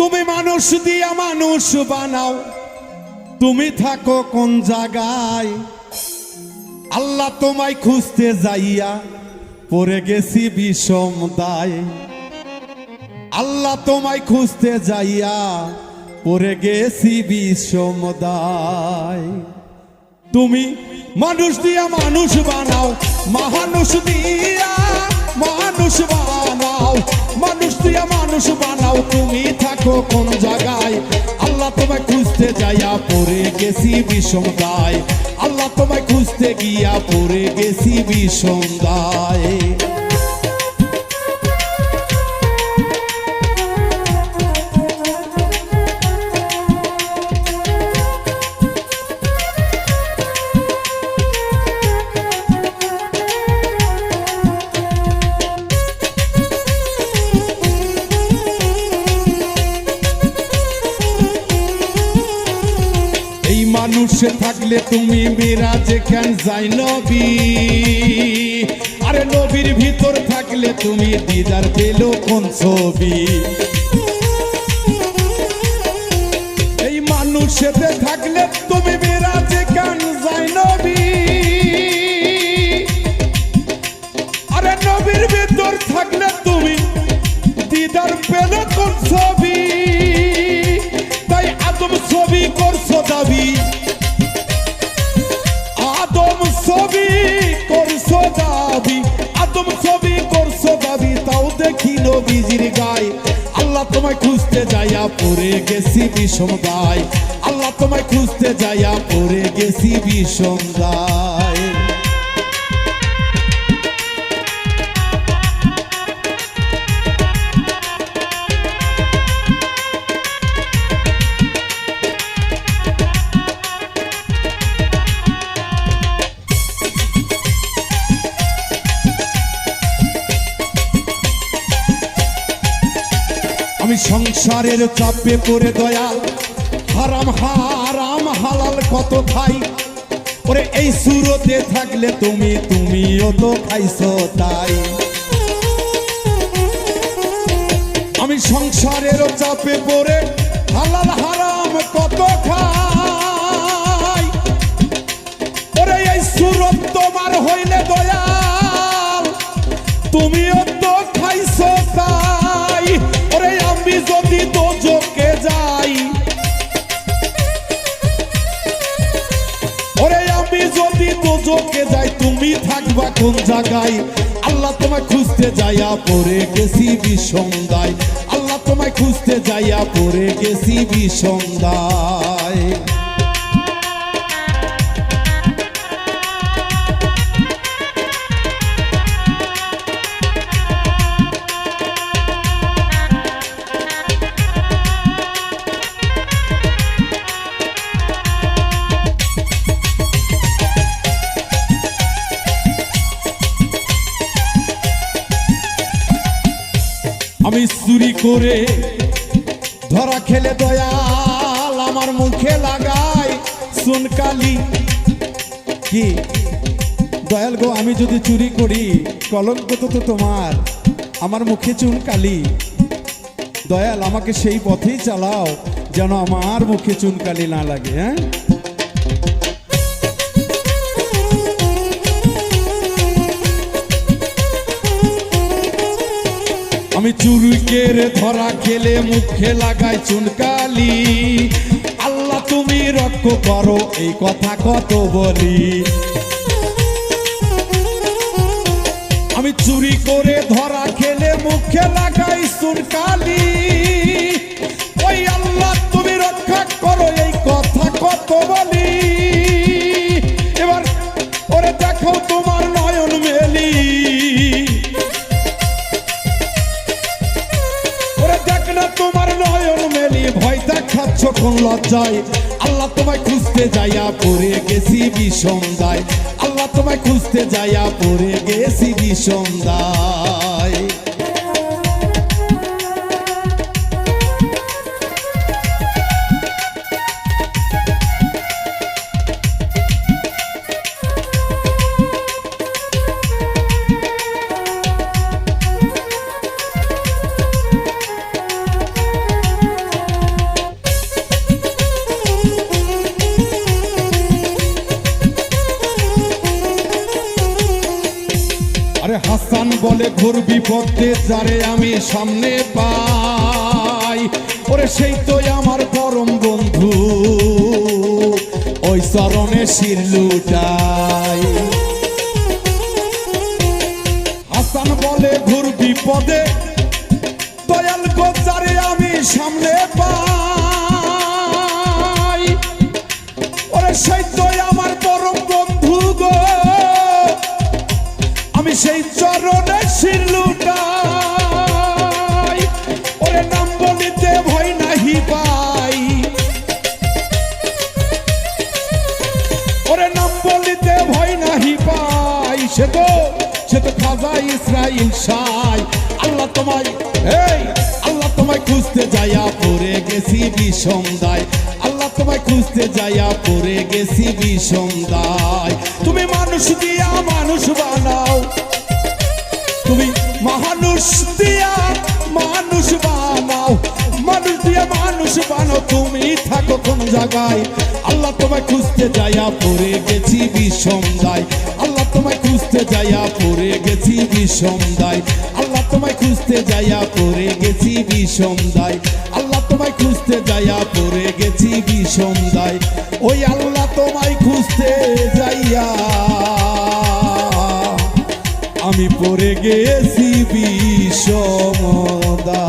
তুমি মানুষ দিয়া মানুষ বানাও। তুমি থাকো কোন জায়গায়। আল্লাহ তোমায় খুঁজতে যাইয়া পড়ে গেছি বিষম দায়। আল্লাহ তোমায় খুঁজতে যাইয়া পড়ে গেছি বিষম দায়। তুমি মানুষ দিয়া মানুষ বানাও মানুষ দিয়া মানুষ বানাও। মানুষ দিয়া মানুষ বানাও, তুমি থাকো কোন জায়গায়? আল্লাহ তোমায় খুঁজতে যাইয়া পরে গেছি বিষম দায় আল্লাহ তোমায় খুঁজতে গিয়া পরে গেছি বিষম দায় মানুষে থাকলে তুমি মিরাজে কেন যাই নবী। আরে নবীর ভিতর থাকলে তুমি দিদার পেল কোন ছবি। এই মানুষেতে থাকলে তুমি মিরাজে কেন যাই নবী। আরে নবীর ভিতর থাকলে তুমি দিদার পেল কোন ছবি। তাই আদম ছবি করছ দাবি আদম ছবি করছ দাবি। আদম ছবি করছ দাবি, তাও দেখি নবীজির গায়। আল্লাহ তোমায় খুঁজতে যাইয়া পড়ে গেছি বিষম গায়। আল্লাহ তোমায় খুঁজতে যাইয়া পড়ে গেছি বিষম গায়। সংসারের চাপে পড়ে দয়াল হারাম হারাম, হালাল কত খাই? ওরে, এই সুরতে থাকলে তুমি, তুমিও তো খাইছো তাই। আমি সংসারের চাপে পড়ে হালাল, হারাম কত খাই? ওরে, এই সুরত তোমার হইলে দয়াল। তুমিও যদি দোজকে যাই যাই, তুমি থাকবা কোন জায়গায়? আল্লাহ তোমায় খুঁজতে যাইয়া পরে গেছি বিষন্দায় আল্লাহ তোমায় খুঁজতে যাইয়া পরে গেছি বিষন্দায় আমি চুরি করে ধরা খেলে দয়াল আমার মুখে লাগাই। সুনকালি কি? দয়াল গো, আমি যদি চুরি করি, কলঙ্ক তো তো তোমার। আমার মুখে চুনকালি দয়াল, আমাকে সেই পথেই চালাও যেন আমার মুখে চুনকালি না লাগে হ্যাঁ? আমি চুরুকের ধরা খেলে মুখে লাগাই চুনকালি। আল্লাহ, তুমি রক্ষ করো এই কথা কত বলি। আমি চুরি করে ধরা খেলে মুখে লাগাই চুনকালি। কোন লজ্জায়, আল্লাহ তোমায় খুঁজতে যাইয়া পড়ে গেছি বিষন্দায় আল্লাহ তোমায় খুঁজতে যাইয়া পড়ে গেছি বিষন্দায় ঘোর বিপদে যারে আমি সামনে পাই। ওরে, সেই তো আমার পরম বন্ধু, ওই চরণে শির লুটাই। হাসান বলে, ঘোর বিপদে ইসরাইল সাই আল্লাহ তোমায়, এই, আল্লাহ তোমায় খুঁজতে যাইয়া পড়ে গেছি বিষম আল্লাহ তোমায় খুঁজতে যাইয়া পড়ে গেছি বিষম তুমি মানুষ দিয়া মানুষ বানাও। তুমি মানুষ দিয়া মানুষ বানাও। মানুষ দিয়া মানুষ বানাও, তুমি থাকো কোন জায়গায়। আল্লাহ তোমায় খুঁজতে যাইয়া পড়ে গেছি যাইয়া পড়ে গেছি বিষম দায় আল্লাহ তোমায় খুঁজতে যাইয়া পড়ে গেছি বিষম দায় আল্লাহ তোমায় খুঁজতে যাইয়া পড়ে গেছি বিষম দায় ওই আল্লাহ তোমায় খুঁজতে যাইয়া। আমি পড়ে গেছি বিষমদা